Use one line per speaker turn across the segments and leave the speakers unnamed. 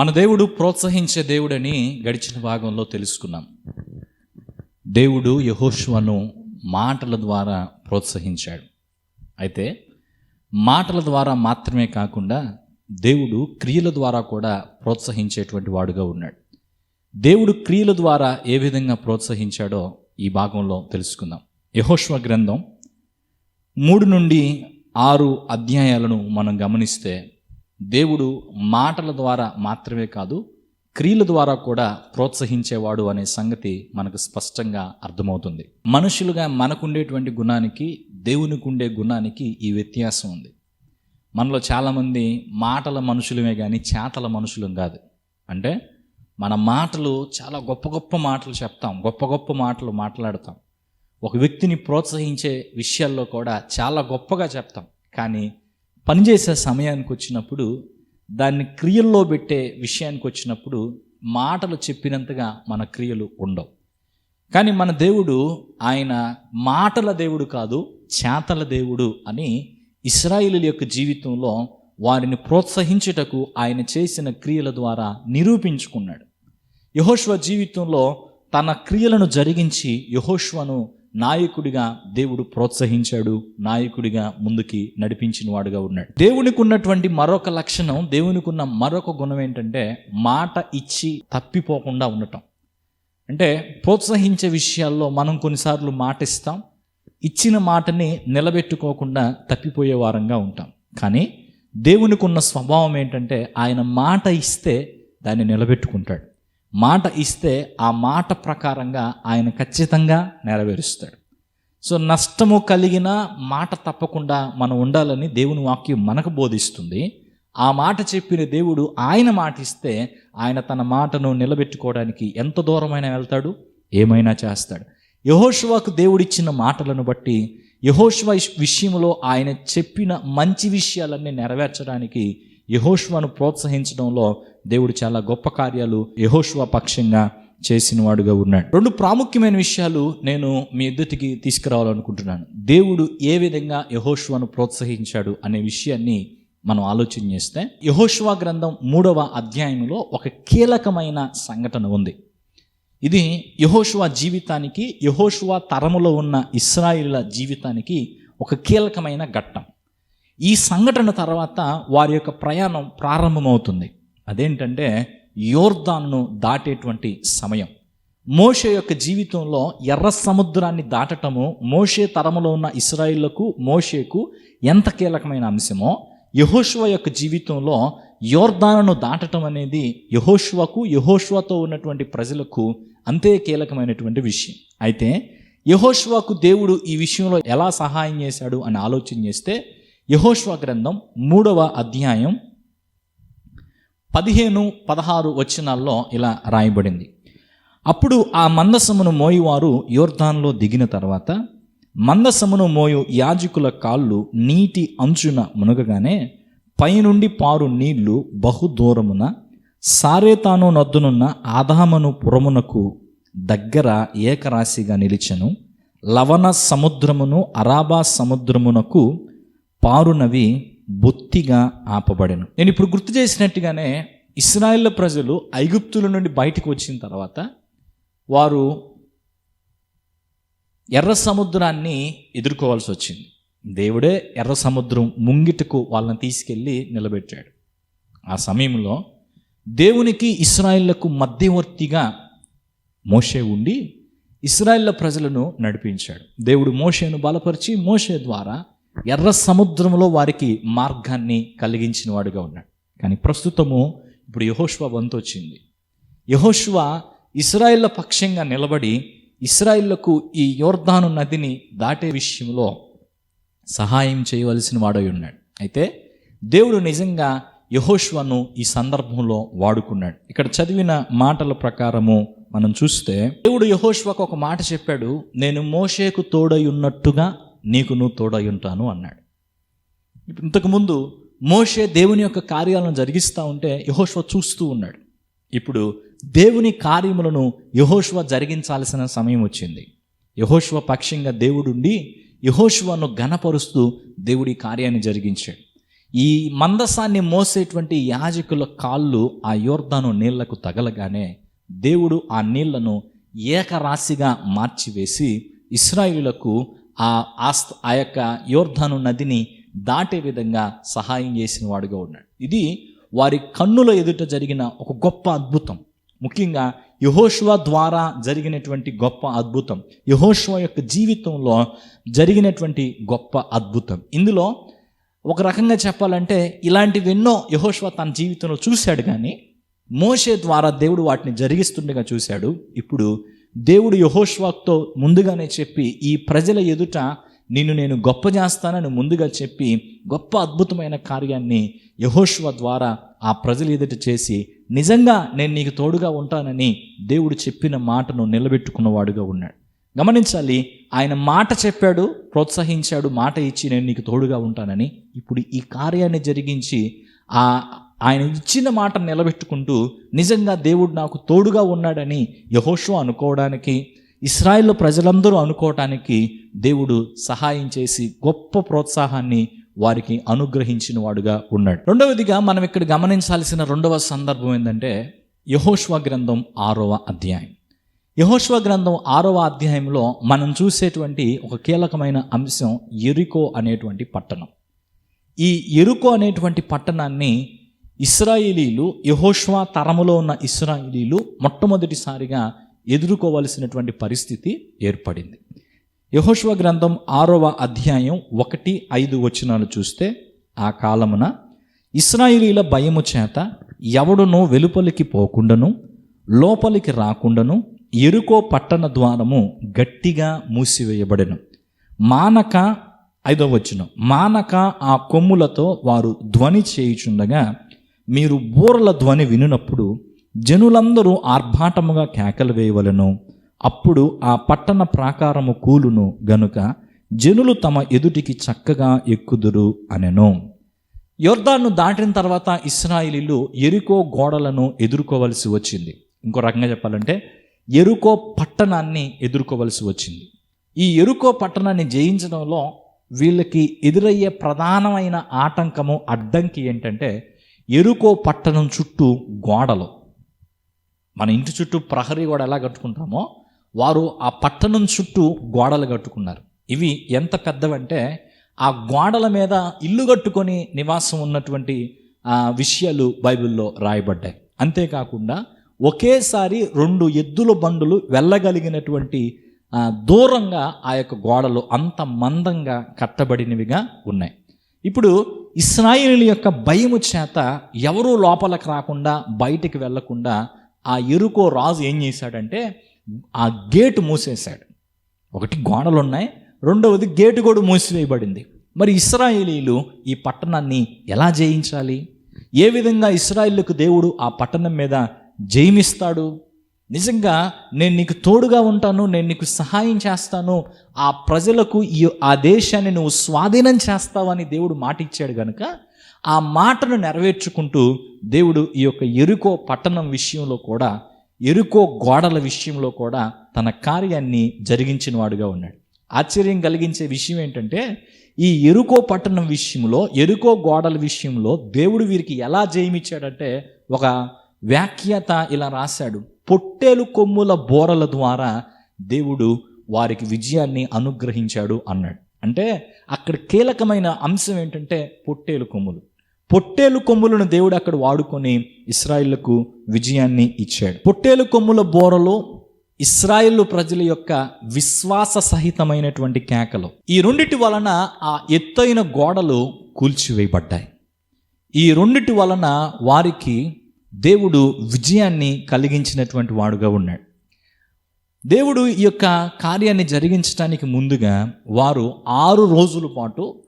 మన దేవుడు ప్రోత్సహించే దేవుడని గడిచిన భాగంలో తెలుసుకున్నాం. దేవుడు యహోష్వను మాటల ద్వారా ప్రోత్సహించాడు. అయితే మాటల ద్వారా మాత్రమే కాకుండా దేవుడు క్రియల ద్వారా కూడా ప్రోత్సహించేటువంటి వాడుగా ఉన్నాడు. దేవుడు క్రియల ద్వారా ఏ విధంగా ప్రోత్సహించాడో ఈ భాగంలో తెలుసుకుందాం. యహోష్వ గ్రంథం మూడు నుండి ఆరు అధ్యాయాలను మనం గమనిస్తే దేవుడు మాటల ద్వారా మాత్రమే కాదు క్రియల ద్వారా కూడా ప్రోత్సహించేవాడు అనే సంగతి మనకు స్పష్టంగా అర్థమవుతుంది. మనుషులుగా మనకుండేటువంటి గుణానికి దేవునికి ఉండే గుణానికి ఈ వ్యత్యాసం ఉంది. మనలో చాలామంది మాటల మనుషులమే కానీ చేతల మనుషులం కాదు. అంటే మన మాటలు చాలా గొప్ప గొప్ప మాటలు చెప్తాం గొప్ప గొప్ప మాటలు మాట్లాడతాం. ఒక వ్యక్తిని ప్రోత్సహించే విషయాల్లో కూడా చాలా గొప్పగా చెప్తాం. కానీ పనిచేసే సమయానికి వచ్చినప్పుడు దాన్ని క్రియల్లో పెట్టే విషయానికి వచ్చినప్పుడు మాటలు చెప్పినంతగా మన క్రియలు ఉండవు. కానీ మన దేవుడు ఆయన మాటల దేవుడు కాదు చేతల దేవుడు అని ఇస్రాయిలు యొక్క జీవితంలో వారిని ప్రోత్సహించుటకు ఆయన చేసిన క్రియల ద్వారా నిరూపించుకున్నాడు. యహోష్వ జీవితంలో తన క్రియలను జరిగించి యహోష్వను నాయకుడిగా దేవుడు ప్రోత్సహించాడు నాయకుడిగా ముందుకి నడిపించిన వాడుగా ఉన్నాడు. దేవునికి ఉన్నటువంటి మరొక లక్షణం దేవునికి ఉన్న మరొక గుణం ఏంటంటే మాట ఇచ్చి తప్పిపోకుండా ఉండటం. అంటే ప్రోత్సహించే విషయాల్లో మనం కొన్నిసార్లు మాట ఇస్తాం ఇచ్చిన మాటని నిలబెట్టుకోకుండా తప్పిపోయే వారంగా ఉంటాం. కానీ దేవునికి ఉన్న స్వభావం ఏంటంటే ఆయన మాట ఇస్తే దాన్ని నిలబెట్టుకుంటాడు. మాట ఇస్తే ఆ మాట ప్రకారంగా ఆయన ఖచ్చితంగా నెరవేరుస్తాడు. సో నష్టము కలిగిన మాట తప్పకుండా మనం ఉండాలని దేవుని వాక్యం మనకు బోధిస్తుంది. ఆ మాట చెప్పిన దేవుడు ఆయన మాట ఇస్తే ఆయన తన మాటను నిలబెట్టుకోవడానికి ఎంత దూరమైనా వెళ్తాడు? ఏమైనా చేస్తాడు. యహోష్వాకు దేవుడిచ్చిన మాటలను బట్టి యహోష్వ విషయంలో ఆయన చెప్పిన మంచి విషయాలన్నీ నెరవేర్చడానికి యహోష్వాను ప్రోత్సహించడంలో దేవుడు చాలా గొప్ప కార్యాలు యహోష్వా పక్షంగా చేసిన వాడుగా ఉన్నాడు. రెండు ప్రాముఖ్యమైన విషయాలు నేను మీ ఎద్దుతికి తీసుకురావాలనుకుంటున్నాను. దేవుడు ఏ విధంగా యహోష్వాను ప్రోత్సహించాడు అనే విషయాన్ని మనం ఆలోచన చేస్తే యహోష్వా గ్రంథం మూడవ అధ్యాయంలో ఒక కీలకమైన సంఘటన ఉంది. ఇది యహోష్వా జీవితానికి యహోష్వా తరములో ఉన్న ఇస్రాయిల జీవితానికి ఒక కీలకమైన ఘట్టం. ఈ సంఘటన తర్వాత వారి యొక్క ప్రయాణం ప్రారంభమవుతుంది. అదేంటంటే యోర్దాన్ను దాటేటువంటి సమయం. మోషే యొక్క జీవితంలో ఎర్ర సముద్రాన్ని దాటటము మోషే తరములో ఉన్న ఇస్రాయిళ్ళకు మోషేకు ఎంత కీలకమైన అంశమో యహోష్వ యొక్క జీవితంలో యోర్దాను దాటటం అనేది యహోష్వకు యహోష్వతో ఉన్నటువంటి ప్రజలకు అంతే కీలకమైనటువంటి విషయం. అయితే యహోష్వాకు దేవుడు ఈ విషయంలో ఎలా సహాయం చేశాడు అని ఆలోచన చేస్తే యహోష్వ గ్రంథం మూడవ అధ్యాయం పదిహేను పదహారు వచనాల్లో ఇలా రాయబడింది. అప్పుడు ఆ మందసమును మోయువారు యోర్ధాన్లో దిగిన తర్వాత మందసమును మోయు యాజకుల కాళ్ళు నీటి అంచున మునగగానే పైనుండి పారు నీళ్ళు బహుదూరమున సారేతాను నద్దునున్న ఆదామను పురమునకు దగ్గర ఏకరాశిగా నిలిచెను. లవణ సముద్రమును అరాబా సముద్రమునకు పారునవి బొత్తిగా ఆపబడెను. నేను ఇప్పుడు గుర్తు చేసినట్టుగానే ఇస్రాయేల్ ప్రజలు ఐగుప్తుల నుండి బయటకు వచ్చిన తర్వాత వారు ఎర్ర సముద్రాన్ని ఎదుర్కోవాల్సి వచ్చింది. దేవుడే ఎర్ర సముద్రం ముంగిటకు వాళ్ళని తీసుకెళ్ళి నిలబెట్టాడు. ఆ సమయంలో దేవునికి ఇస్రాయిళ్ళకు మధ్యవర్తిగా మోషే ఉండి ఇస్రాయిళ్ళ ప్రజలను నడిపించాడు. దేవుడు మోషేను బలపరిచి మోషే ద్వారా ఎర్ర సముద్రంలో వారికి మార్గాన్ని కలిగించిన వాడుగా ఉన్నాడు. కానీ ప్రస్తుతము ఇప్పుడు యహోష్వ వంతు వచ్చింది. యహోష్వ ఇస్రాయిల్ల పక్షంగా నిలబడి ఇస్రాయిళ్ళకు ఈ యోర్ధాను నదిని దాటే విషయంలో సహాయం చేయవలసిన వాడై ఉన్నాడు. అయితే దేవుడు నిజంగా యహోష్వను ఈ సందర్భంలో వాడుకున్నాడు. ఇక్కడ చదివిన మాటల ప్రకారము మనం చూస్తే దేవుడు యహోష్వకు ఒక మాట చెప్పాడు నేను మోషేకు తోడై ఉన్నట్టుగా నీకు నువ్వు తోడై ఉంటాను అన్నాడు. ఇంతకుముందు మోషే దేవుని యొక్క కార్యాలను జరిగిస్తూ ఉంటే యహోష్వ చూస్తూ ఉన్నాడు. ఇప్పుడు దేవుని కార్యములను యహోష్వ జరిగించాల్సిన సమయం వచ్చింది. యహోష్వ పక్షంగా దేవుడుండి యహోష్వను ఘనపరుస్తూ దేవుడి కార్యాన్ని జరిగించాడు. ఈ మందసాన్ని మోసేటువంటి యాజకుల కాళ్ళు ఆ యోర్ధాను నీళ్ళకు తగలగానే దేవుడు ఆ నీళ్ళను ఏకరాశిగా మార్చివేసి ఇస్రాయిలకు ఆ ఆస్త ఆ యొక్క యోర్ధను నదిని దాటే విధంగా సహాయం చేసిన వాడుగా ఉన్నాడు. ఇది వారి కన్నుల ఎదుట జరిగిన ఒక గొప్ప అద్భుతం. ముఖ్యంగా యహోష్వ ద్వారా జరిగినటువంటి గొప్ప అద్భుతం. యహోష్వ యొక్క జీవితంలో జరిగినటువంటి గొప్ప అద్భుతం. ఇందులో ఒక రకంగా చెప్పాలంటే ఇలాంటివెన్నో యహోష్వ తన జీవితంలో చూశాడు కానీ మోషే ద్వారా దేవుడు వాటిని జరిగిస్తుండగా చూశాడు. ఇప్పుడు దేవుడు యహోష్వాక్తో ముందుగానే చెప్పి ఈ ప్రజల ఎదుట నిన్ను నేను గొప్ప చేస్తానని ముందుగా చెప్పి గొప్ప అద్భుతమైన కార్యాన్ని యహోష్వ ద్వారా ఆ ప్రజల ఎదుట చేసి నిజంగా నేను నీకు తోడుగా ఉంటానని దేవుడు చెప్పిన మాటను నిలబెట్టుకున్నవాడుగా ఉన్నాడు. గమనించాలి ఆయన మాట చెప్పాడు ప్రోత్సహించాడు మాట ఇచ్చి నేను నీకు తోడుగా ఉంటానని. ఇప్పుడు ఈ కార్యాన్ని జరిగించి ఆ ఆయన ఇచ్చిన మాట నిలబెట్టుకుంటూ నిజంగా దేవుడు నాకు తోడుగా ఉన్నాడని యహోషు అనుకోవడానికి ఇస్రాయిల్ ప్రజలందరూ అనుకోవటానికి దేవుడు సహాయం చేసి గొప్ప ప్రోత్సాహాన్ని వారికి అనుగ్రహించిన వాడుగా ఉన్నాడు. రెండవదిగా మనం ఇక్కడ గమనించాల్సిన రెండవ సందర్భం ఏంటంటే యహోష్వ గ్రంథం ఆరవ అధ్యాయం. యహోష్వ గ్రంథం ఆరవ అధ్యాయంలో మనం చూసేటువంటి ఒక కీలకమైన అంశం ఎరుకో అనేటువంటి పట్టణం. ఈ ఎరుకో అనేటువంటి పట్టణాన్ని ఇస్రాయిలీలు యహోష్వా తరములో ఉన్న ఇస్రాయిలీలు మొట్టమొదటిసారిగా ఎదుర్కోవలసినటువంటి పరిస్థితి ఏర్పడింది. యహోష్వ గ్రంథం ఆరవ అధ్యాయం ఒకటి ఐదు వచనాలు చూస్తే ఆ కాలమున ఇస్రాయిలీల భయము చేత ఎవడునో వెలుపలికి పోకుండాను లోపలికి రాకుండాను ఎరుకో పట్టణ ద్వారము గట్టిగా మూసివేయబడెను. మానక ఐదవ వచనం మానక ఆ కొమ్ములతో వారు ధ్వని చేయుచుండగా మీరు బూరల ధ్వని వినునప్పుడు జనులందరూ ఆర్భాటముగా కేకలు వేయవలను. అప్పుడు ఆ పట్టణ ప్రాకారము కూలును గనుక జనులు తమ ఎదుటికి చక్కగా ఎక్కుదురు అనెను. యోర్దాన్ను దాటిన తర్వాత ఇస్రాయిలీలు ఎరుకో గోడలను ఎదుర్కోవలసి వచ్చింది. ఇంకో రకంగా చెప్పాలంటే ఎరుకో పట్టణాన్ని ఎదుర్కోవలసి వచ్చింది. ఈ ఎరుకో పట్టణాన్ని జయించడంలో వీళ్ళకి ఎదురయ్యే ప్రధానమైన ఆటంకము అడ్డంకి ఏంటంటే ఎరుకో పట్టణం చుట్టూ గోడలు. మన ఇంటి చుట్టూ ప్రహరీ గోడ ఎలా కట్టుకుంటామో వారు ఆ పట్టణం చుట్టూ గోడలు కట్టుకున్నారు. ఇవి ఎంత పెద్దవంటే ఆ గోడల మీద ఇల్లు కట్టుకొని నివాసం ఉన్నటువంటి విషయాలు బైబిల్లో రాయబడ్డాయి. అంతేకాకుండా ఒకేసారి రెండు ఎద్దుల బండులు వెళ్ళగలిగినటువంటి దూరంగా ఆ యొక్క గోడలు అంత మందంగా కట్టబడినవిగా ఉన్నాయి. ఇప్పుడు ఇస్రాయిల్ యొక్క భయము చేత ఎవరూ లోపలికి రాకుండా బయటికి వెళ్ళకుండా ఆ ఎరుకో రాజు ఏం చేశాడంటే ఆ గేటు మూసేశాడు. ఒకటి గోడలు ఉన్నాయి రెండవది గేటు కూడా మూసివేయబడింది. మరి ఇస్రాయేలీలు ఈ పట్టణాన్ని ఎలా జయించాలి? ఏ విధంగా ఇస్రాయిల్కు దేవుడు ఆ పట్టణం మీద జయమిస్తాడు? నిజంగా నేను నీకు తోడుగా ఉంటాను నేను నీకు సహాయం చేస్తాను ఆ ప్రజలకు ఈ ఆ దేశాన్ని నువ్వు స్వాధీనం చేస్తావని దేవుడు మాట ఇచ్చాడు కనుక ఆ మాటను నెరవేర్చుకుంటూ దేవుడు ఈ యొక్క ఎరుకో పట్టణం విషయంలో కూడా ఎరుకో గోడల విషయంలో కూడా తన కార్యాన్ని జరిగించిన వాడుగా ఉన్నాడు. ఆశ్చర్యం కలిగించే విషయం ఏంటంటే ఈ ఎరుకో పట్టణం విషయంలో ఎరుకో గోడల విషయంలో దేవుడు వీరికి ఎలా జయమిచ్చాడంటే ఒక వ్యాఖ్యత ఇలా రాశాడు. పొట్టేలు కొమ్ముల బోరల ద్వారా దేవుడు వారికి విజయాన్ని అనుగ్రహించాడు అన్నాడు. అంటే అక్కడ కీలకమైన అంశం ఏంటంటే పొట్టేలు కొమ్ములు. పొట్టేలు కొమ్ములను దేవుడు అక్కడ వాడుకొని ఇస్రాయిళ్ళకు విజయాన్ని ఇచ్చాడు. పొట్టేలు కొమ్ముల బోరలో ఇస్రాయిల్ ప్రజల యొక్క విశ్వాస సహితమైనటువంటి కేకలు. ఈ రెండిటి వలన ఆ ఎత్తైన గోడలు కూల్చివేయబడ్డాయి. ఈ రెండిటి వలన వారికి దేవుడు విజయాన్ని కలిగించినటువంటి వాడుగా ఉన్నాడు. దేవుడు ఈ యొక్క కార్యాన్ని జరిగించడానికి ముందుగా వారు ఆరు రోజుల పాటు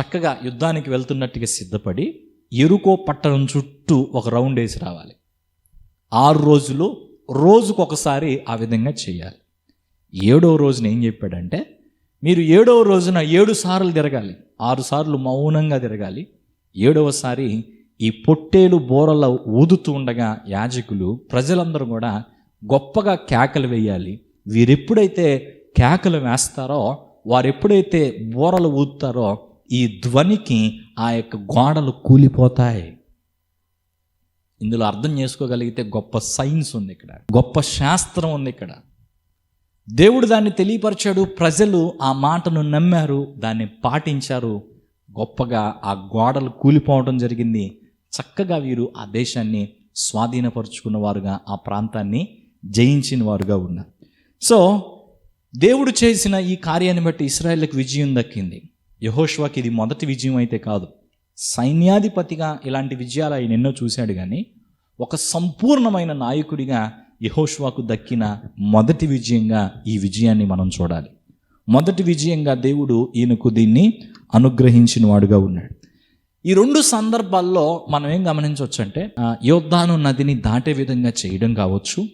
చక్కగా యుద్ధానికి వెళ్తున్నట్టుగా సిద్ధపడి ఎరుకో పట్టణం చుట్టూ ఒక రౌండ్ వేసి రావాలి. ఆరు రోజులు రోజుకు ఒకసారి ఆ విధంగా చేయాలి. ఏడవ రోజున ఏం చెప్పాడంటే మీరు ఏడవ రోజున ఏడు సార్లు తిరగాలి. ఆరు సార్లు మౌనంగా తిరగాలి. ఏడవసారి ఈ పొట్టేలు బోరల ఊదుతూ ఉండగా యాజకులు ప్రజలందరూ కూడా గొప్పగా కేకలు వేయాలి. వీరెప్పుడైతే కేకలు వేస్తారో వారు ఎప్పుడైతే బోరలు ఊదుతారో ఈ ధ్వనికి ఆ యొక్క గోడలు కూలిపోతాయి. ఇందులో అర్థం చేసుకోగలిగితే గొప్ప సైన్స్ ఉంది ఇక్కడ. గొప్ప శాస్త్రం ఉంది ఇక్కడ. దేవుడు దాన్ని తెలియపరిచాడు ప్రజలు ఆ మాటను నమ్మారు దాన్ని పాటించారు. గొప్పగా ఆ గోడలు కూలిపోవడం జరిగింది. చక్కగా వీరు ఆ దేశాన్ని స్వాధీనపరుచుకున్న వారుగా ఆ ప్రాంతాన్ని జయించిన వారుగా ఉన్నారు. సో దేవుడు చేసిన ఈ కార్యాన్ని బట్టి ఇస్రాయేల్కి విజయం దక్కింది. యహోష్వాకి ఇది మొదటి విజయం అయితే కాదు. సైన్యాధిపతిగా ఇలాంటి విజయాలు ఆయన ఎన్నో చూశాడు కానీ ఒక సంపూర్ణమైన నాయకుడిగా యహోష్వాకు దక్కిన మొదటి విజయంగా ఈ విజయాన్ని మనం చూడాలి. మొదటి విజయంగా దేవుడు ఈయనకు దీన్ని అనుగ్రహించిన వాడుగా ఉన్నాడు. ఈ రెండు సందర్భాల్లో మనం ఏం గమనించవచ్చు అంటే యోద్ధాను నదిని దాటే విధంగా చేయడం కావచ్చు.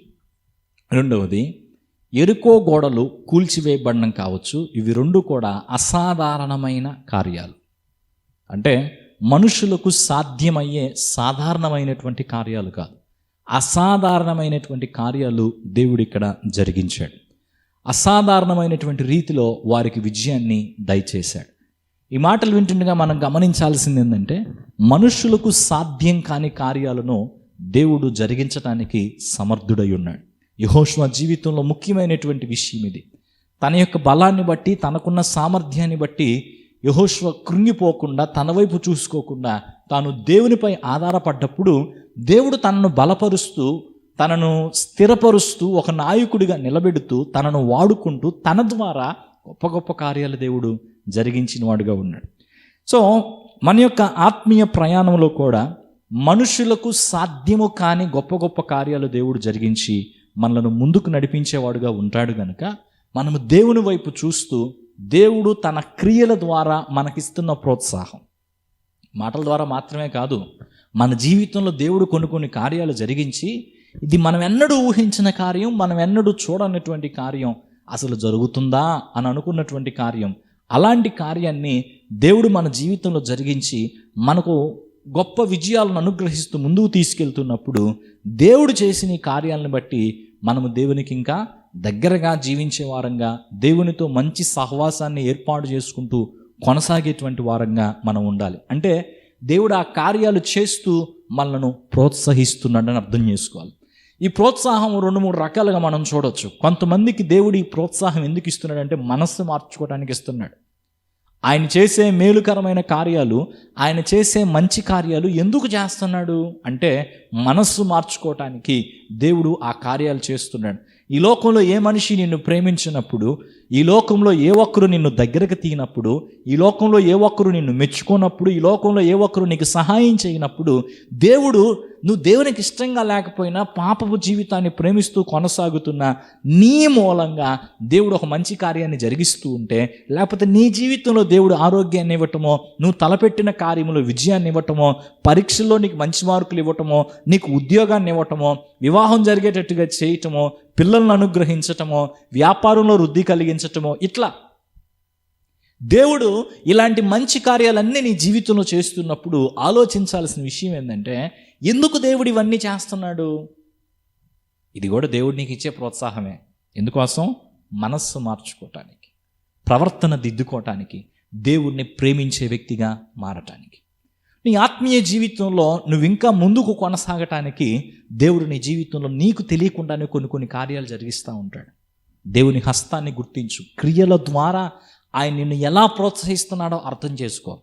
రెండవది ఎరుకో గోడలు కూల్చివేయబడడం కావచ్చు. ఇవి రెండు కూడా అసాధారణమైన కార్యాలు. అంటే మనుషులకు సాధ్యమయ్యే సాధారణమైనటువంటి కార్యాలు కాదు. అసాధారణమైనటువంటి కార్యాలు దేవుడు ఇక్కడ జరిగించాడు. అసాధారణమైనటువంటి రీతిలో వారికి విజయాన్ని దయచేశాడు. ఈ మాటలు వింటుండగా మనం గమనించాల్సింది ఏంటంటే మనుషులకు సాధ్యం కాని కార్యాలను దేవుడు జరిగించడానికి సమర్థుడై ఉన్నాడు. యహోష్మ జీవితంలో ముఖ్యమైనటువంటి విషయం ఇది. తన యొక్క బలాన్ని బట్టి తనకున్న సామర్థ్యాన్ని బట్టి యహోష్వ కృంగిపోకుండా తన వైపు చూసుకోకుండా తాను దేవునిపై ఆధారపడ్డప్పుడు దేవుడు తనను బలపరుస్తూ తనను స్థిరపరుస్తూ ఒక నాయకుడిగా నిలబెడుతూ తనను వాడుకుంటూ తన ద్వారా గొప్ప గొప్ప కార్యాలు దేవుడు జరిగించిన వాడుగా ఉన్నాడు. సో మన యొక్క ఆత్మీయ ప్రయాణంలో కూడా మనుషులకు సాధ్యము కాని గొప్ప గొప్ప కార్యాలు దేవుడు జరిగించి మనలను ముందుకు నడిపించేవాడుగా ఉంటాడు గనుక మనము దేవుని వైపు చూస్తూ దేవుడు తన క్రియల ద్వారా మనకిస్తున్న ప్రోత్సాహం. మాటల ద్వారా మాత్రమే కాదు మన జీవితంలో దేవుడు కొన్ని కొన్ని కార్యాలు జరిగించి ఇది మనం ఎన్నడూ ఊహించిన కార్యం మనం ఎన్నడూ చూడనటువంటి కార్యం అసలు జరుగుతుందా అని అనుకున్నటువంటి కార్యం అలాంటి కార్యాన్ని దేవుడు మన జీవితంలో జరిగించి మనకు గొప్ప విజయాలను అనుగ్రహిస్తూ ముందుకు తీసుకెళ్తున్నప్పుడు దేవుడు చేసిన ఈ కార్యాలను బట్టి మనము దేవునికి ఇంకా దగ్గరగా జీవించే వారంగా దేవునితో మంచి సహవాసాన్ని ఏర్పాటు చేసుకుంటూ కొనసాగేటువంటి వారంగా మనం ఉండాలి. అంటే దేవుడు ఆ కార్యాలు చేస్తూ మనలను ప్రోత్సహిస్తున్నాడని అర్థం చేసుకోవాలి. ఈ ప్రోత్సాహం రెండు మూడు రకాలుగా మనం చూడొచ్చు. కొంతమందికి దేవుడు ఈ ప్రోత్సాహం ఎందుకు ఇస్తున్నాడంటే మనస్సు మార్చుకోవడానికి ఇస్తున్నాడు. ఆయన చేసే మేలుకరమైన కార్యాలు ఆయన చేసే మంచి కార్యాలు ఎందుకు చేస్తున్నాడు? అంటే మనస్సు మార్చుకోవటానికి దేవుడు ఆ కార్యాలు చేస్తున్నాడు. ఈ లోకంలో ఏ మనిషి నిన్ను ప్రేమించినప్పుడు ఈ లోకంలో ఏ ఒక్కరు నిన్ను దగ్గరకు తీయినప్పుడు ఈ లోకంలో ఏ ఒక్కరు నిన్ను మెచ్చుకున్నప్పుడు ఈ లోకంలో ఏ ఒక్కరు నీకు సహాయం చేయనప్పుడు దేవుడు నువ్వు దేవునికి ఇష్టంగా లేకపోయినా పాపపు జీవితాన్ని ప్రేమిస్తూ కొనసాగుతున్న నీ మూలంగా దేవుడు ఒక మంచి కార్యాన్ని జరిగిస్తూ ఉంటే లేకపోతే నీ జీవితంలో దేవుడు ఆరోగ్యాన్ని ఇవ్వటమో నువ్వు తలపెట్టిన కార్యములో విజయాన్ని ఇవ్వటమో పరీక్షల్లో నీకు మంచి మార్కులు ఇవ్వటమో నీకు ఉద్యోగాన్ని ఇవ్వటమో వివాహం జరిగేటట్టుగా చేయటమో పిల్లలను అనుగ్రహించటమో వ్యాపారంలో వృద్ధి కలిగించటమో ఇట్లా. దేవుడు ఇలాంటి మంచి కార్యాలన్నీ నీ జీవితంలో చేస్తున్నప్పుడు ఆలోచించాల్సిన విషయం ఏంటంటే ఎందుకు దేవుడు ఇవన్నీ చేస్తున్నాడు? ఇది కూడా దేవుడు నీకు ఇచ్చే ప్రోత్సాహమే. ఎందుకోసం? మనస్సు మార్చుకోవటానికి ప్రవర్తన దిద్దుకోవటానికి దేవుణ్ణి ప్రేమించే వ్యక్తిగా మారటానికి. నీ ఆత్మీయ జీవితంలో నువ్వు ఇంకా ముందుకు కొనసాగటానికి దేవుడు నీ జీవితంలో నీకు తెలియకుండానే కొన్ని కొన్ని కార్యాలు జరిగిస్తూ ఉంటాడు. దేవుని హస్తాన్ని గుర్తించు. క్రియల ద్వారా ఆయన నిన్ను ఎలా ప్రోత్సహిస్తున్నాడో అర్థం చేసుకో.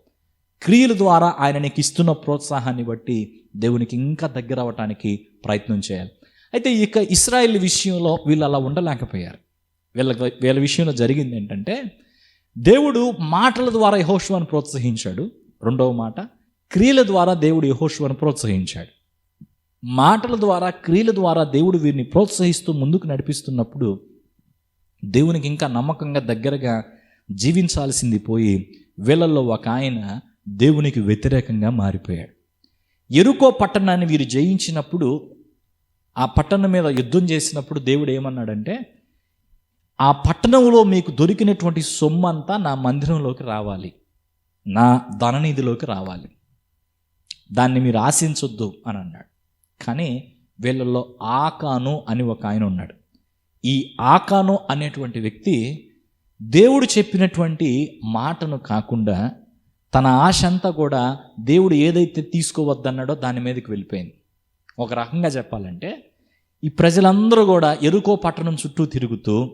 క్రియల ద్వారా ఆయన నీకు ఇస్తున్న ప్రోత్సాహాన్ని బట్టి దేవునికి ఇంకా దగ్గర అవ్వటానికి ప్రయత్నం చేయాలి. అయితే ఇక ఇస్రాయిల్ విషయంలో వీళ్ళు అలా ఉండలేకపోయారు. వీళ్ళ వీళ్ళ విషయంలో జరిగింది ఏంటంటే దేవుడు మాటల ద్వారా యహోష్వాను ప్రోత్సహించాడు. రెండవ మాట క్రియల ద్వారా దేవుడు యహోష్వాను ప్రోత్సహించాడు. మాటల ద్వారా క్రియల ద్వారా దేవుడు వీరిని ప్రోత్సహిస్తూ ముందుకు నడిపిస్తున్నప్పుడు దేవునికి ఇంకా నమ్మకంగా దగ్గరగా జీవించాల్సింది పోయి వీళ్ళల్లో ఒక ఆయన దేవునికి వ్యతిరేకంగా మారిపోయాడు. ఎరుకో పట్టణాన్ని వీరు జయించినప్పుడు ఆ పట్టణం మీద యుద్ధం చేసినప్పుడు దేవుడు ఏమన్నాడంటే ఆ పట్టణంలో మీకు దొరికినటువంటి సొమ్ము అంతా నా మందిరంలోకి రావాలి. నా ధననిధిలోకి రావాలి. దాన్ని మీరు ఆశించొద్దు అని అన్నాడు. కానీ వీళ్ళల్లో ఆకాను అని ఒక ఆయన ఉన్నాడు. ఈ ఆకాను అనేటువంటి వ్యక్తి దేవుడు చెప్పినటువంటి మాటను కాకుండా తన ఆశ అంతా కూడా దేవుడు ఏదైతే తీసుకోవద్దన్నాడో దాని మీదకి వెళ్ళిపోయింది. ఒక రకంగా చెప్పాలంటే ఈ ప్రజలందరూ కూడా ఎరుకో పట్టణం చుట్టూ తిరుగుతూ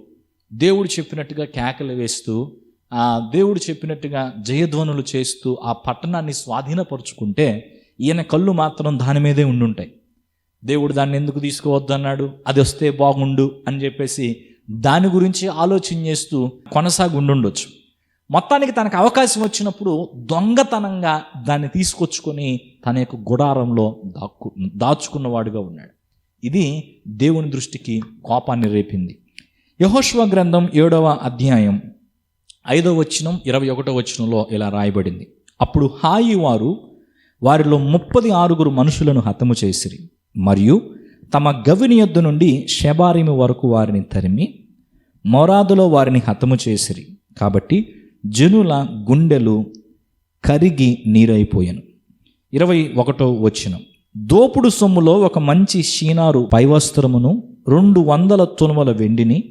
దేవుడు చెప్పినట్టుగా కేకలు వేస్తూ ఆ దేవుడు చెప్పినట్టుగా జయధ్వనులు చేస్తూ ఆ పట్టణాన్ని స్వాధీనపరుచుకుంటే ఈయన కళ్ళు మాత్రం దాని మీదే ఉండుంటాయి. దేవుడు దాన్ని ఎందుకు తీసుకోవద్దన్నాడు? అది వస్తే బాగుండు అని చెప్పేసి దాని గురించి ఆలోచన చేస్తూ కొనసాగుండుండొచ్చు. మొత్తానికి తనకు అవకాశం వచ్చినప్పుడు దొంగతనంగా దాన్ని తీసుకొచ్చుకొని తన యొక్క గుడారంలో దాక్కు దాచుకున్నవాడుగా ఉన్నాడు. ఇది దేవుని దృష్టికి కోపాన్ని రేపింది. యహోష్వ గ్రంథం ఏడవ అధ్యాయం ఐదవ వచనం ఇరవై ఒకటో వచనంలో ఇలా రాయబడింది. అప్పుడు హాయి వారు వారిలో ముప్పది ఆరుగురు మనుషులను హతము చేసిరి. మరియు తమ గవిని యొద్ద నుండి షెబారిమి వరకు వారిని తరిమి మొరాదులో వారిని హతము చేసిరి. కాబట్టి జనుల గుండెలు కరిగి నీరైపోయాను. ఇరవై ఒకటో వచనం. దోపుడు సొమ్ములో ఒక మంచి షీనారు పైవస్త్రమును రెండు వందల తులముల వెండిని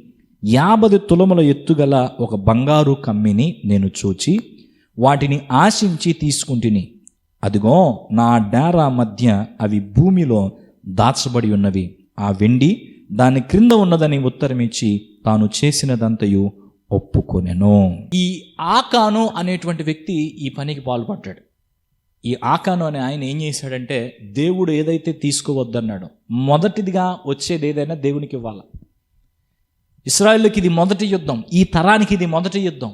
యాభై తులముల ఎత్తుగల ఒక బంగారు కమ్మిని నేను చూచి వాటిని ఆశించి తీసుకుంటుని అదిగో నా డేరా మధ్య అవి భూమిలో దాచబడి ఉన్నవి. ఆ వెండి దాని క్రింద ఉన్నదని ఉత్తరమిచ్చి తాను చేసినదంతయు ఒప్పుకొనెను. ఈ ఆకాను అనేటువంటి వ్యక్తి ఈ పనికి పాల్పడ్డాడు. ఈ ఆకాను అనే ఆయన ఏం చేశాడంటే దేవుడు ఏదైతే తీసుకోవద్దన్నాడో మొదటిదిగా వచ్చేది ఏదైనా దేవునికి ఇవ్వాలి? ఇస్రాయిల్కి ఇది మొదటి యుద్ధం ఈ తరానికి ఇది మొదటి యుద్ధం.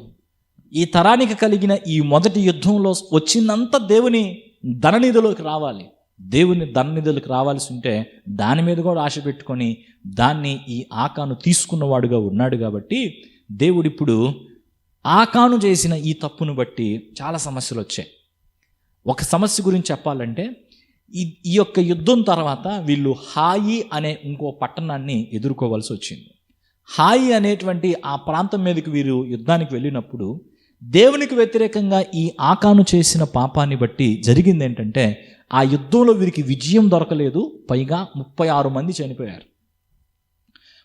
ఈ తరానికి కలిగిన ఈ మొదటి యుద్ధంలో వచ్చిందంతా దేవుని ధననిధిలోకి రావాలి. దేవుని ధననిధులకు రావాల్సి ఉంటే దాని మీద కూడా ఆశ పెట్టుకొని దాన్ని ఈ ఆకాను తీసుకున్నవాడుగా ఉన్నాడు కాబట్టి దేవుడు ఇప్పుడు ఆకాను చేసిన ఈ తప్పును బట్టి చాలా సమస్యలు వచ్చాయి. ఒక సమస్య గురించి చెప్పాలంటే ఈ ఈ యొక్క యుద్ధం తర్వాత వీళ్ళు హాయి అనే ఇంకో పట్టణాన్ని ఎదుర్కోవాల్సి వచ్చింది. హాయి అనేటువంటి ఆ ప్రాంతం మీదకి వీరు యుద్ధానికి వెళ్ళినప్పుడు దేవునికి వ్యతిరేకంగా ఈ ఆకాను చేసిన పాపాన్ని బట్టి జరిగింది ఏంటంటే ఆ యుద్ధంలో వీరికి విజయం దొరకలేదు. పైగా ముప్పై ఆరు మంది చనిపోయారు.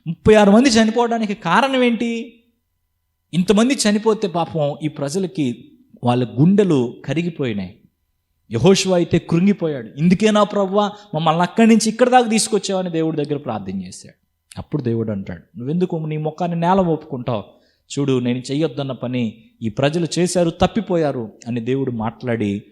ముప్పై ఆరు మంది చనిపోవడానికి కారణం ఏంటి? ఇంతమంది చనిపోతే పాపం ఈ ప్రజలకి వాళ్ళ గుండెలు కరిగిపోయినాయి. యహోశివ అయితే కృంగిపోయాడు. ఇందుకేనా ప్రవ్వా మమ్మల్ని అక్కడి నుంచి ఇక్కడి దాకా తీసుకొచ్చావని దేవుడి దగ్గర ప్రార్థన చేశాడు. అప్పుడు దేవుడు అంటాడు నువ్వెందుకు నీ ముఖాన్ని నేల ఒప్పుకుంటావు చూడు నేను చెయ్యొద్దన్న పని ఈ ప్రజలు చేశారు తప్పిపోయారు అని దేవుడు మాట్లాడి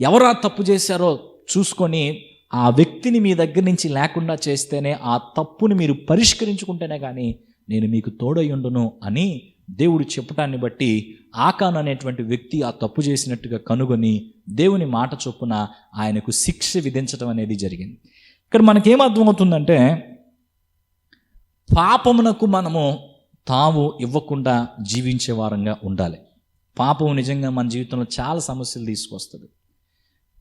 ఎవరు ఆ తప్పు చేశారో చూసుకొని ఆ వ్యక్తిని మీ దగ్గర నుంచి లేకుండా చేస్తేనే ఆ తప్పుని మీరు పరిష్కరించుకుంటేనే కానీ నేను మీకు తోడయ్యుండును అని దేవుడు చెప్పటాన్ని బట్టి ఆకాన్ అనేటువంటి వ్యక్తి ఆ తప్పు చేసినట్టుగా కనుగొని దేవుని మాట చొప్పున ఆయనకు శిక్ష విధించడం అనేది జరిగింది. ఇక్కడ మనకేం అర్థమవుతుందంటే పాపమునకు మనము తావు ఇవ్వకుండా జీవించే వారంగా ఉండాలి. పాపం నిజంగా మన జీవితంలో చాలా సమస్యలు తీసుకొస్తుంది.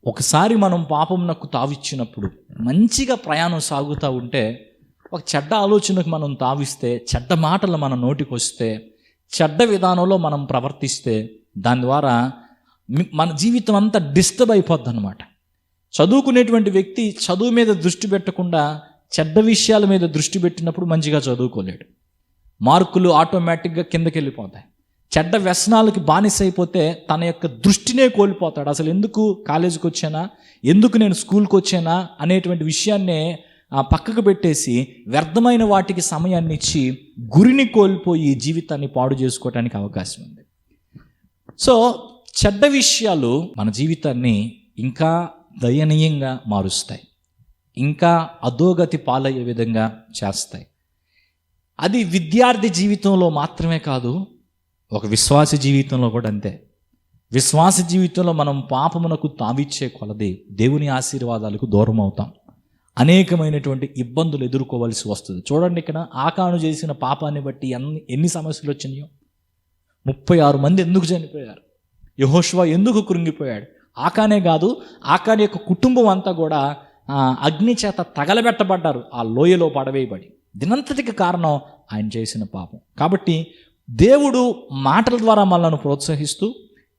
ఒకసారి మనం పాపమునకు తావిచ్చినప్పుడు మంచిగా ప్రయాణం సాగుతూ ఉంటే ఒక చెడ్డ ఆలోచనకు మనం తావిస్తే చెడ్డ మాటలు మన నోటికి వస్తే చెడ్డ విధానంలో మనం ప్రవర్తిస్తే దాని ద్వారా మన జీవితం అంతా డిస్టర్బ్ అయిపోద్ది అనమాట చదువుకునేటువంటి వ్యక్తి చదువు మీద దృష్టి పెట్టకుండా చెడ్డ విషయాల మీద దృష్టి పెట్టినప్పుడు మంచిగా చదువుకోలేడు. మార్కులు ఆటోమేటిక్గా కిందకి వెళ్ళిపోతాయి చెడ్డ వ్యసనాలకి బానిస అయిపోతే తన యొక్క దృష్టినే కోల్పోతాడు. అసలు ఎందుకు కాలేజీకి వచ్చానా ఎందుకు నేను స్కూల్కి వచ్చానా అనేటువంటి విషయాన్నే పక్కకు పెట్టేసి వ్యర్థమైన వాటికి సమయాన్ని ఇచ్చి గురిని కోల్పోయి జీవితాన్ని పాడు చేసుకోవడానికి అవకాశం ఉంది. సో చెడ్డ విషయాలు మన జీవితాన్ని ఇంకా దయనీయంగా మారుస్తాయి. ఇంకా అధోగతి పాలయ్యే విధంగా చేస్తాయి. అది విద్యార్థి జీవితంలో మాత్రమే కాదు ఒక విశ్వాస జీవితంలో కూడా అంతే. విశ్వాస జీవితంలో మనం పాపమునకు తావిచ్చే కొలది దేవుని ఆశీర్వాదాలకు దూరం అవుతాం అనేకమైనటువంటి ఇబ్బందులు ఎదుర్కోవాల్సి వస్తుంది. చూడండి ఇక్కడ ఆకాను చేసిన పాపాన్ని బట్టి ఎన్ని ఎన్ని సమస్యలు వచ్చినాయో. ముప్పై ఆరు మంది ఎందుకు చనిపోయారు? యహోష్వా ఎందుకు కృంగిపోయాడు? ఆకానే కాదు ఆకాని యొక్క కుటుంబం అంతా కూడా అగ్ని చేత తగలబెట్టబడ్డారు. ఆ లోయలో పడవేయబడి. దినంతటికి కారణం ఆయన చేసిన పాపం. కాబట్టి దేవుడు మాటల ద్వారా మనల్ని ప్రోత్సహిస్తూ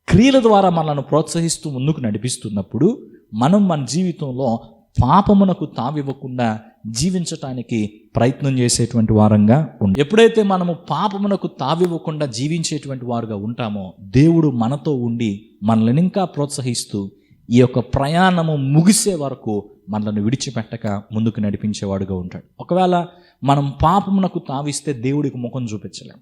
క్రియల ద్వారా మనల్ని ప్రోత్సహిస్తూ ముందుకు నడిపిస్తున్నప్పుడు మనం మన జీవితంలో పాపమునకు తావివ్వకుండా జీవించటానికి ప్రయత్నం చేసేటువంటి వారంగా ఉండి ఎప్పుడైతే మనము పాపమునకు తావివ్వకుండా జీవించేటువంటి వారుగా ఉంటామో దేవుడు మనతో ఉండి మనల్ని ఇంకా ప్రోత్సహిస్తూ ఈ యొక్క ప్రయాణము ముగిసే వరకు మనల్ని విడిచిపెట్టక ముందుకు నడిపించేవాడుగా ఉంటాడు. ఒకవేళ మనం పాపమునకు తావిస్తే దేవుడికి ముఖం చూపించలేం.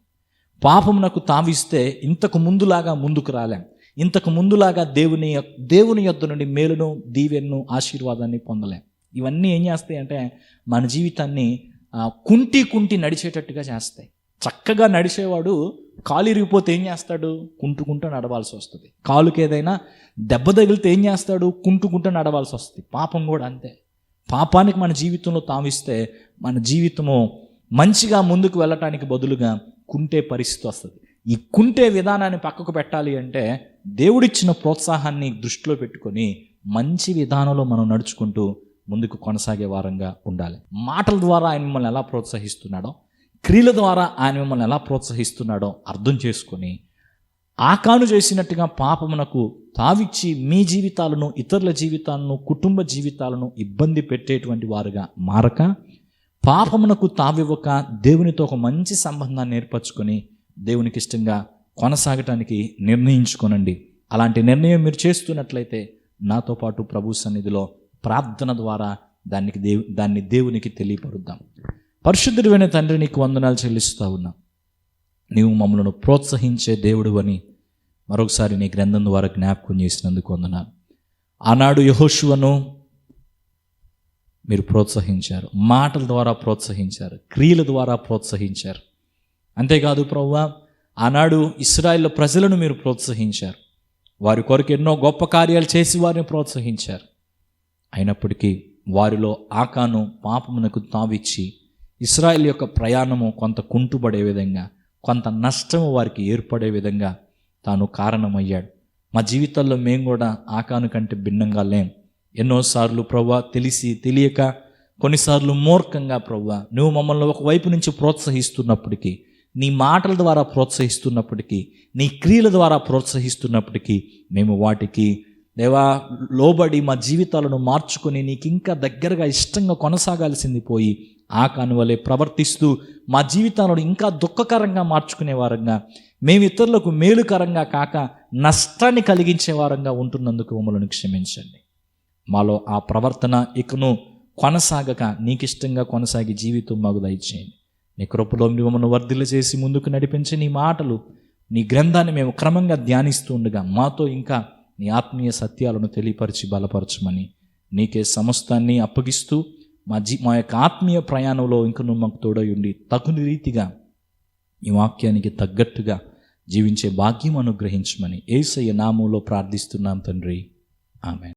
పాపమునకు తావిస్తే ఇంతకు ముందులాగా ముందుకు రాలేం. ఇంతకు ముందులాగా దేవుని దేవుని యొద్ నుండి మేలును దీవెన్ను ఆశీర్వాదాన్ని పొందలేం. ఇవన్నీ ఏం చేస్తాయి అంటే మన జీవితాన్ని కుంటి కుంటి నడిచేటట్టుగా చేస్తాయి. చక్కగా నడిచేవాడు కాలు ఇరిగిపోతే ఏం చేస్తాడు? కుంటుకుంటూ నడవాల్సి వస్తుంది. కాలుకి ఏదైనా దెబ్బ తగిలితే ఏం చేస్తాడు? కుంటుకుంటూ నడవాల్సి వస్తుంది. పాపం కూడా అంతే. పాపానికి మన జీవితంలో తావిస్తే మన జీవితము మంచిగా ముందుకు వెళ్ళటానికి బదులుగా కుంటే పరిస్థితి వస్తుంది. ఈ కుంటే విధానాన్ని పక్కకు పెట్టాలి అంటే దేవుడిచ్చిన ప్రోత్సాహాన్ని దృష్టిలో పెట్టుకొని మంచి విధానంలో మనం నడుచుకుంటూ ముందుకు కొనసాగే వారంగా ఉండాలి. మాటల ద్వారా ఆయన మిమ్మల్ని ఎలా ప్రోత్సహిస్తున్నాడో క్రియల ద్వారా ఆయన మిమ్మల్ని ఎలా ప్రోత్సహిస్తున్నాడో అర్థం చేసుకొని ఆకాను చేసినట్టుగా పాపమునకు తావిచ్చి మీ జీవితాలను ఇతరుల జీవితాలను కుటుంబ జీవితాలను ఇబ్బంది పెట్టేటువంటి వారుగా మారక పాపమునకు తావివ్వక దేవునితో ఒక మంచి సంబంధాన్ని ఏర్పరచుకొని దేవునికి ఇష్టంగా కొనసాగటానికి నిర్ణయించుకోనండి. అలాంటి నిర్ణయం మీరు చేస్తున్నట్లయితే నాతో పాటు ప్రభు సన్నిధిలో ప్రార్థన ద్వారా దానికి దేవు దాన్ని దేవునికి తెలియపరుద్దాం. పరిశుద్ధుడైన తండ్రి నీకు వందనాలు చెల్లిస్తూ ఉన్నా. నీవు మమ్మల్ని ప్రోత్సహించే దేవుడు అని మరొకసారి నీ గ్రంథం ద్వారా జ్ఞాపకం చేసినందుకు వందనాలు. ఆనాడు యహోశువను మీరు ప్రోత్సహించారు మాటల ద్వారా ప్రోత్సహించారు క్రియల ద్వారా ప్రోత్సహించారు. అంతేకాదు ప్రవ్వా ఆనాడు ఇస్రాయిల్ ప్రజలను మీరు ప్రోత్సహించారు. వారి కొరకు ఎన్నో గొప్ప కార్యాలు చేసి వారిని ప్రోత్సహించారు. అయినప్పటికీ వారిలో ఆకాను పాపమునకు తావిచ్చి ఇస్రాయిల్ యొక్క ప్రయాణము కొంత కుంటుపడే విధంగా కొంత నష్టము వారికి ఏర్పడే విధంగా తాను కారణమయ్యాడు. మా జీవితాల్లో మేము కూడా ఆకాను కంటే భిన్నంగా లేం. ఎన్నోసార్లు ప్రవ్వా తెలిసి తెలియక కొన్నిసార్లు మూర్ఖంగా ప్రవ్వా నువ్వు మమ్మల్ని ఒకవైపు నుంచి ప్రోత్సహిస్తున్నప్పటికీ నీ మాటల ద్వారా ప్రోత్సహిస్తున్నప్పటికీ నీ క్రియల ద్వారా ప్రోత్సహిస్తున్నప్పటికీ మేము వాటికి దేవా లోబడి మా జీవితాలను మార్చుకొని నీకు ఇంకా దగ్గరగా ఇష్టంగా కొనసాగాల్సింది పోయి ఆ కానువలే ప్రవర్తిస్తూ మా జీవితాలను ఇంకా దుఃఖకరంగా మార్చుకునే వారంగా మేము ఇతరులకు మేలుకరంగా కాక నష్టాన్ని కలిగించే వారంగా ఉంటున్నందుకు మమ్మల్ని క్షమించండి. మాలో ఆ ప్రవర్తన ఇకను కొనసాగక నీకు ఇష్టంగా కొనసాగి జీవితం మాకు దయచేయండి. నీ కృపలో మమ్మల్ని వర్ధిల్ల చేసి ముందుకు నడిపించి నీ మాటలు నీ గ్రంథాన్ని మేము క్రమంగా ధ్యానిస్తూ ఉండగా మాతో ఇంకా నీ ఆత్మీయ సత్యాలను తెలియపరిచి బలపరచమని నీకే సమస్తాన్ని అప్పగిస్తూ మా జీ మా యొక్క ఆత్మీయ ప్రయాణంలో ఇంక నువ్వు మాకు తోడై ఉండి తగుని రీతిగా ఈ వాక్యానికి తగ్గట్టుగా జీవించే భాగ్యం అనుగ్రహించమని ఏసయ్య నామంలో ప్రార్థిస్తున్నాం తండ్రి. ఆమె